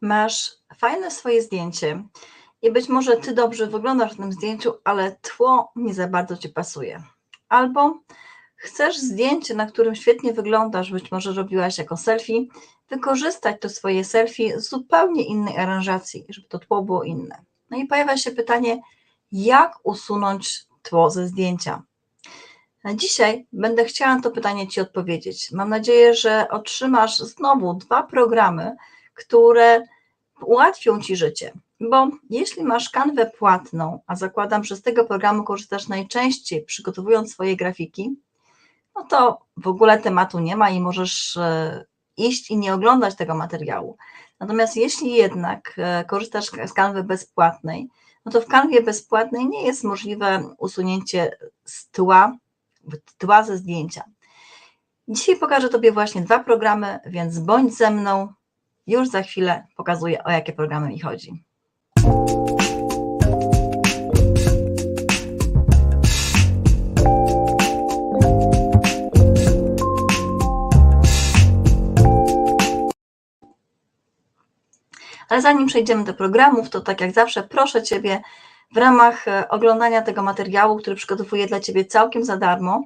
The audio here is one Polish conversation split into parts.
Masz fajne swoje zdjęcie i być może ty dobrze wyglądasz w tym zdjęciu, ale tło nie za bardzo ci pasuje. Albo chcesz zdjęcie, na którym świetnie wyglądasz, być może robiłaś jako selfie, wykorzystać to swoje selfie z zupełnie innej aranżacji, żeby to tło było inne. No i pojawia się pytanie, jak usunąć tło ze zdjęcia? Dzisiaj będę chciała to pytanie Ci odpowiedzieć. Mam nadzieję, że otrzymasz znowu dwa programy, które ułatwią Ci życie. Bo jeśli masz kanwę płatną, a zakładam, że z tego programu korzystasz najczęściej przygotowując swoje grafiki, no to w ogóle tematu nie ma i możesz e, iść i nie oglądać tego materiału. Natomiast jeśli jednak e, korzystasz z kanwy bezpłatnej, no to w kanwie bezpłatnej nie jest możliwe usunięcie z tła, tła ze zdjęcia. Dzisiaj pokażę Tobie właśnie dwa programy, więc bądź ze mną. Już za chwilę pokazuję, o jakie programy mi chodzi. Ale zanim przejdziemy do programów, to tak jak zawsze proszę Ciebie w ramach e, oglądania tego materiału, który przygotowuję dla Ciebie całkiem za darmo,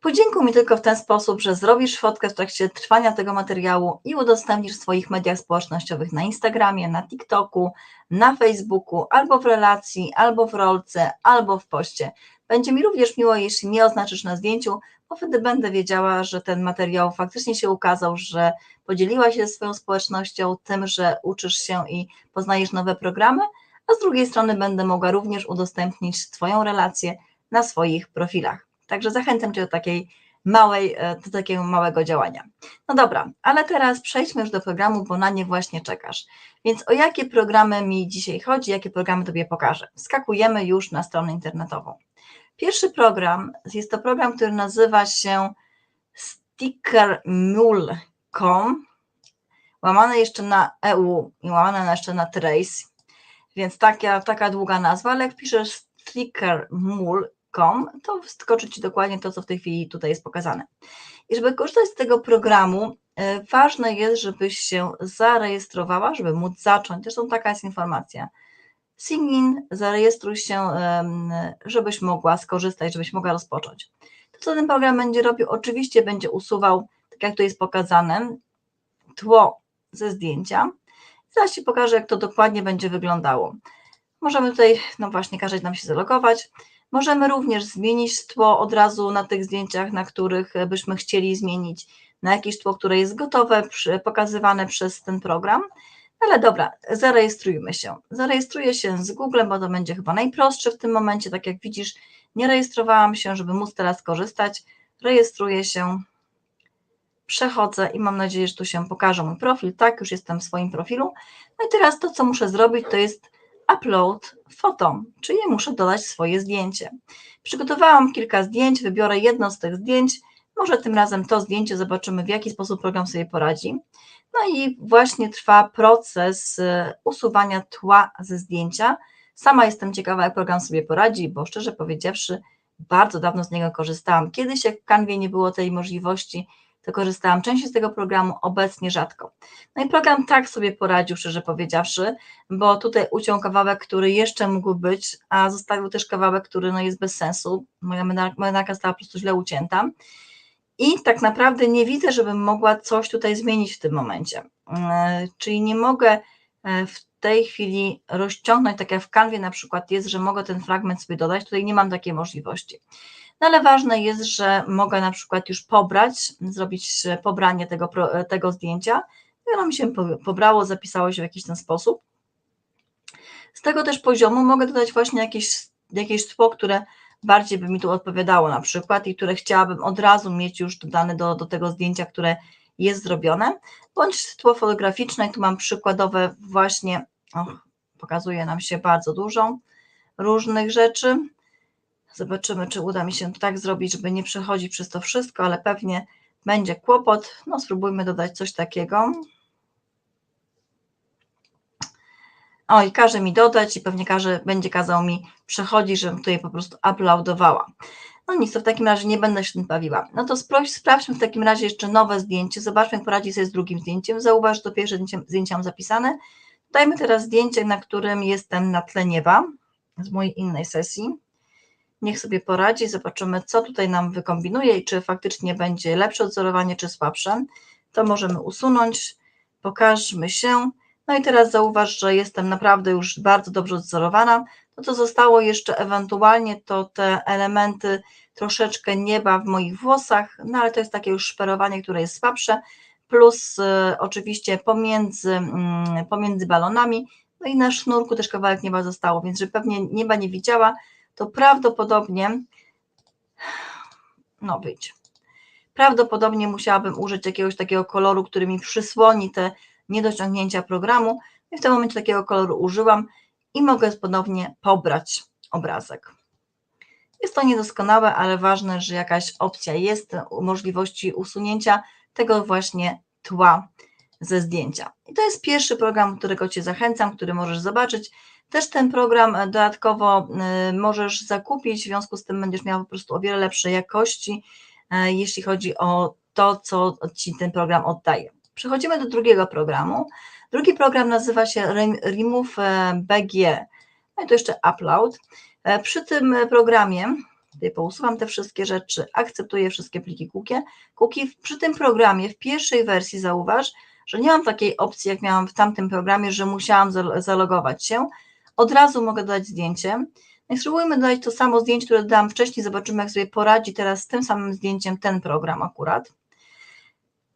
podziękuj mi tylko w ten sposób, że zrobisz fotkę w trakcie trwania tego materiału i udostępnisz w swoich mediach społecznościowych na Instagramie, na TikToku, na Facebooku, albo w relacji, albo w rolce, albo w poście. Będzie mi również miło, jeśli mnie oznaczysz na zdjęciu, bo wtedy będę wiedziała, że ten materiał faktycznie się ukazał, że podzieliłaś się ze swoją społecznością tym, że uczysz się i poznajesz nowe programy, a z drugiej strony będę mogła również udostępnić Twoją relację na swoich profilach. Także zachęcam Cię do takiej małej, e, do takiego małego działania. No dobra, ale teraz przejdźmy już do programu, bo na nie właśnie czekasz. Więc o jakie programy mi dzisiaj chodzi, jakie programy Tobie pokażę? Skakujemy już na stronę internetową. Pierwszy program jest to program, który nazywa się stickermule.com, łamane jeszcze na EU i łamane jeszcze na Trace, więc taka, taka długa nazwa, ale jak piszesz stickermule.com, to wskoczy Ci dokładnie to, co w tej chwili tutaj jest pokazane. I żeby korzystać z tego programu, e, ważne jest, żebyś się zarejestrowała, żeby móc zacząć. Zresztą taka jest informacja Singin, zarejestruj się, żebyś mogła skorzystać, żebyś mogła rozpocząć. To, co ten program będzie robił, oczywiście będzie usuwał, tak jak tu jest pokazane, tło ze zdjęcia. Zaraz Ci pokażę, jak to dokładnie będzie wyglądało. Możemy tutaj, no właśnie, każeć nam się zalogować. Możemy również zmienić tło od razu na tych zdjęciach, na których byśmy chcieli zmienić, na jakieś tło, które jest gotowe, pokazywane przez ten program. Ale dobra, zarejestrujmy się. Zarejestruję się z Google, bo to będzie chyba najprostsze w tym momencie. Tak jak widzisz, nie rejestrowałam się, żeby móc teraz korzystać. Rejestruję się, przechodzę i mam nadzieję, że tu się pokaże mój profil. Tak, już jestem w swoim profilu. No i teraz to, co muszę zrobić, to jest upload foto, czyli muszę dodać swoje zdjęcie. Przygotowałam kilka zdjęć, wybiorę jedno z tych zdjęć. Może tym razem to zdjęcie zobaczymy, w jaki sposób program sobie poradzi. No i właśnie trwa proces y, usuwania tła ze zdjęcia. Sama jestem ciekawa, jak program sobie poradzi, bo szczerze powiedziawszy, bardzo dawno z niego korzystałam. Kiedyś, jak w Canwie nie było tej możliwości, to korzystałam częściej z tego programu, obecnie rzadko. No i program tak sobie poradził, szczerze powiedziawszy, bo tutaj uciął kawałek, który jeszcze mógł być, a zostawił też kawałek, który no jest bez sensu. Moja menarka została po prostu źle ucięta. I tak naprawdę nie widzę, żebym mogła coś tutaj zmienić w tym momencie. E, czyli nie mogę e, w tej chwili rozciągnąć, tak jak w kanwie na przykład jest, że mogę ten fragment sobie dodać, tutaj nie mam takiej możliwości. No ale ważne jest, że mogę na przykład już pobrać, zrobić pobranie tego, tego zdjęcia. Ono mi się pobrało, zapisało się w jakiś ten sposób. Z tego też poziomu mogę dodać właśnie jakieś, jakieś tło, które bardziej by mi tu odpowiadało na przykład i które chciałabym od razu mieć już dodane do, do tego zdjęcia, które jest zrobione, bądź tło fotograficzne, tu mam przykładowe właśnie, och, pokazuje nam się bardzo dużo różnych rzeczy. Zobaczymy, czy uda mi się to tak zrobić, żeby nie przechodzić przez to wszystko, ale pewnie będzie kłopot. No spróbujmy dodać coś takiego. O, i każe mi dodać i pewnie każe, będzie kazał mi przechodzić, żebym tutaj po prostu uploadowała. No nic, to w takim razie nie będę się tym bawiła. No to sprawdź, sprawdźmy w takim razie jeszcze nowe zdjęcie, zobaczmy jak poradzi sobie z drugim zdjęciem. Zauważ, że to pierwsze zdjęcie, zdjęcie mam zapisane. Dajmy teraz zdjęcie, na którym jestem na tle nieba z mojej innej sesji. Niech sobie poradzi, zobaczymy co tutaj nam wykombinuje i czy faktycznie będzie lepsze odzorowanie, czy słabsze. To możemy usunąć, pokażmy się. No i teraz zauważ, że jestem naprawdę już bardzo dobrze odzorowana. To, co zostało jeszcze ewentualnie, to te elementy troszeczkę nieba w moich włosach, no ale to jest takie już szperowanie, które jest słabsze, plus y, oczywiście pomiędzy, y, pomiędzy balonami, no i na sznurku też kawałek nieba zostało, więc że pewnie nieba nie widziała, to prawdopodobnie, no być, prawdopodobnie musiałabym użyć jakiegoś takiego koloru, który mi przysłoni te niedociągnięcia programu. I w tym momencie takiego koloru użyłam i mogę ponownie pobrać obrazek. Jest to niedoskonałe, ale ważne, że jakaś opcja jest możliwości usunięcia tego właśnie tła ze zdjęcia. I to jest pierwszy program, którego Cię zachęcam, który możesz zobaczyć. Też ten program dodatkowo y, możesz zakupić, w związku z tym będziesz miał po prostu o wiele lepszej jakości, y, jeśli chodzi o to, co Ci ten program oddaje. Przechodzimy do drugiego programu. Drugi program nazywa się Remove e, BG. No i to jeszcze upload. E, przy tym programie, tutaj pousuwam te wszystkie rzeczy, akceptuję wszystkie pliki cookie. cookie. Przy tym programie, w pierwszej wersji zauważ, że nie mam takiej opcji, jak miałam w tamtym programie, że musiałam zalogować się. Od razu mogę dodać zdjęcie. No spróbujmy dodać to samo zdjęcie, które dodałam wcześniej, zobaczymy, jak sobie poradzi teraz z tym samym zdjęciem ten program akurat.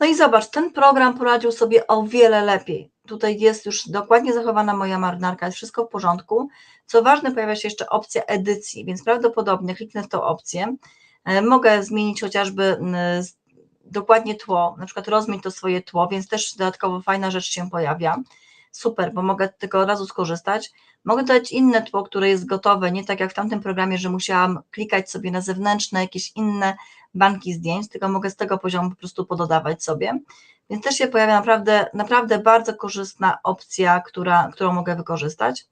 No i zobacz, ten program poradził sobie o wiele lepiej. Tutaj jest już dokładnie zachowana moja marynarka, jest wszystko w porządku. Co ważne, pojawia się jeszcze opcja edycji, więc prawdopodobnie kliknę w tą opcję. E, mogę zmienić chociażby dokładnie tło, na przykład rozmieć to swoje tło, więc też dodatkowo fajna rzecz się pojawia. Super, bo mogę tylko od razu skorzystać. Mogę dodać inne tło, które jest gotowe, nie tak jak w tamtym programie, że musiałam klikać sobie na zewnętrzne, jakieś inne banki zdjęć, tylko mogę z tego poziomu po prostu pododawać sobie. Więc też się pojawia naprawdę, naprawdę bardzo korzystna opcja, która, którą mogę wykorzystać.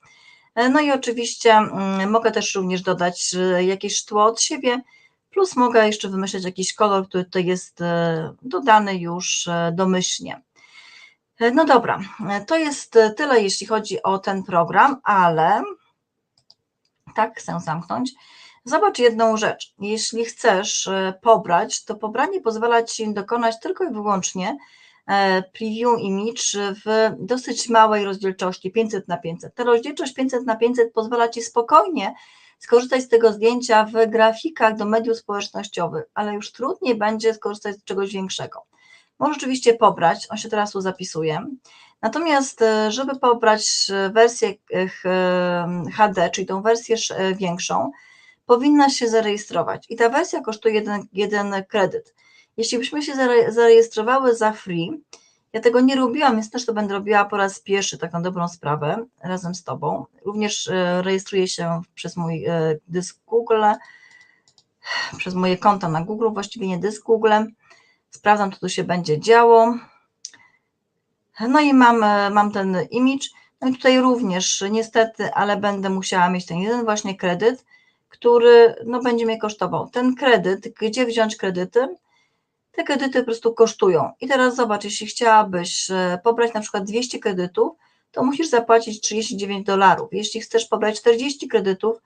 E, no i oczywiście mm, mogę też również dodać jakieś sztło od siebie, plus mogę jeszcze wymyśleć jakiś kolor, który tutaj jest e, dodany już e, domyślnie. No dobra, to jest tyle, jeśli chodzi o ten program, ale tak chcę zamknąć. Zobacz jedną rzecz. Jeśli chcesz e, pobrać, to pobranie pozwala Ci dokonać tylko i wyłącznie e, preview image w dosyć małej rozdzielczości 500 na 500. Ta rozdzielczość 500 na 500 pozwala Ci spokojnie skorzystać z tego zdjęcia w grafikach do mediów społecznościowych, ale już trudniej będzie skorzystać z czegoś większego. Możesz oczywiście pobrać, on się teraz tu zapisuje. Natomiast, e, żeby pobrać wersję HD, czyli tą wersję większą, powinna się zarejestrować. I ta wersja kosztuje jeden, jeden kredyt. Jeśli byśmy się zarejestrowały za free, ja tego nie robiłam, więc też to będę robiła po raz pierwszy, tak na dobrą sprawę, razem z Tobą. Również e, rejestruję się przez mój e, dysk Google, przez moje konta na Google, właściwie nie dysk Google. Sprawdzam, co tu się będzie działo. No i mam, e, mam ten image. No i tutaj również niestety, ale będę musiała mieć ten jeden właśnie kredyt który no, będzie mnie kosztował. Ten kredyt, gdzie wziąć kredyty? Te kredyty po prostu kosztują. I teraz zobacz, jeśli chciałabyś e, pobrać na przykład 200 kredytów, to musisz zapłacić 39 dolarów. Jeśli chcesz pobrać 40 kredytów,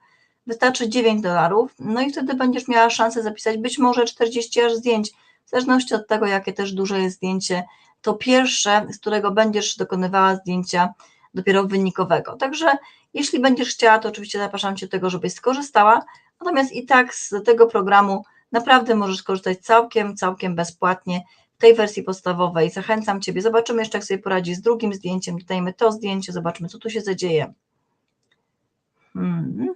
wystarczy 9 dolarów, no i wtedy będziesz miała szansę zapisać być może 40 aż zdjęć, w zależności od tego, jakie też duże jest zdjęcie, to pierwsze, z którego będziesz dokonywała zdjęcia dopiero wynikowego. Także jeśli będziesz chciała, to oczywiście zapraszam Cię do tego, żebyś skorzystała, natomiast i tak z tego programu naprawdę możesz korzystać całkiem, całkiem bezpłatnie w tej wersji podstawowej. Zachęcam Ciebie, zobaczymy jeszcze, jak sobie poradzi z drugim zdjęciem, dodajmy to zdjęcie, zobaczmy, co tu się zadzieje. Hmm.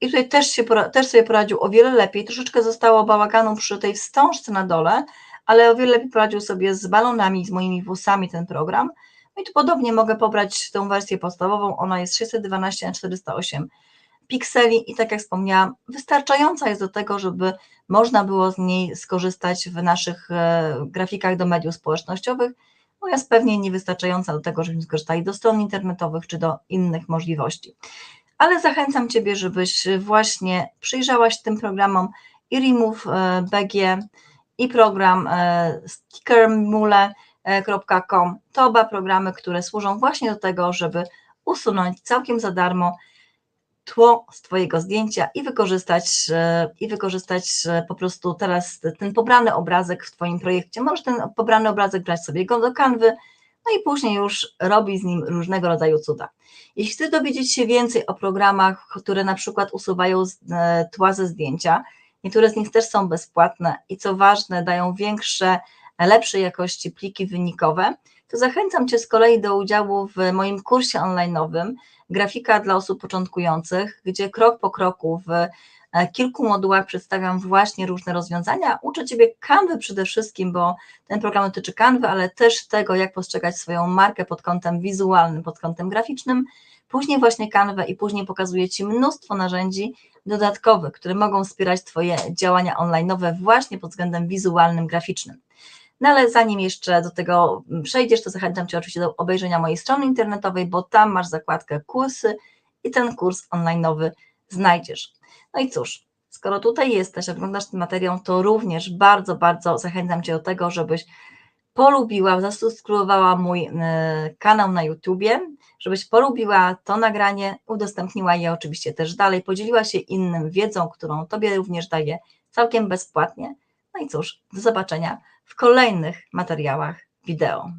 I tutaj też, się, też sobie poradził o wiele lepiej, troszeczkę zostało bałaganu przy tej wstążce na dole, ale o wiele lepiej poradził sobie z balonami, z moimi włosami ten program, no i tu podobnie mogę pobrać tą wersję podstawową, ona jest 612 na 408 pikseli i tak jak wspomniałam, wystarczająca jest do tego, żeby można było z niej skorzystać w naszych e, grafikach do mediów społecznościowych, natomiast pewnie niewystarczająca do tego, żebyśmy skorzystali do stron internetowych czy do innych możliwości. Ale zachęcam Ciebie, żebyś właśnie przyjrzałaś tym programom i Remove BG i program e, stickermule.com. To oba programy, które służą właśnie do tego, żeby usunąć całkiem za darmo tło z Twojego zdjęcia i wykorzystać, e, i wykorzystać e, po prostu teraz ten pobrany obrazek w Twoim projekcie. Możesz ten pobrany obrazek brać sobie go do kanwy, no i później już robi z nim różnego rodzaju cuda. Jeśli chcesz dowiedzieć się więcej o programach, które na przykład usuwają e, tła ze zdjęcia, niektóre z nich też są bezpłatne i co ważne, dają większe, lepszej jakości pliki wynikowe, to zachęcam Cię z kolei do udziału w moim kursie online'owym Grafika dla osób początkujących, gdzie krok po kroku w e, kilku modułach przedstawiam właśnie różne rozwiązania. Uczę Ciebie kanwy przede wszystkim, bo ten program dotyczy kanwy, ale też tego, jak postrzegać swoją markę pod kątem wizualnym, pod kątem graficznym. Później właśnie kanwę i później pokazuję Ci mnóstwo narzędzi dodatkowych, które mogą wspierać Twoje działania online'owe właśnie pod względem wizualnym, graficznym. No ale zanim jeszcze do tego przejdziesz, to zachęcam Cię oczywiście do obejrzenia mojej strony internetowej, bo tam masz zakładkę kursy i ten kurs online'owy znajdziesz. No i cóż, skoro tutaj jesteś, oglądasz ten materiał, to również bardzo, bardzo zachęcam Cię do tego, żebyś polubiła, zasubskrybowała mój e, kanał na YouTubie, żebyś polubiła to nagranie, udostępniła je oczywiście też dalej, podzieliła się innym wiedzą, którą Tobie również daję całkiem bezpłatnie. No i cóż, do zobaczenia w kolejnych materiałach wideo.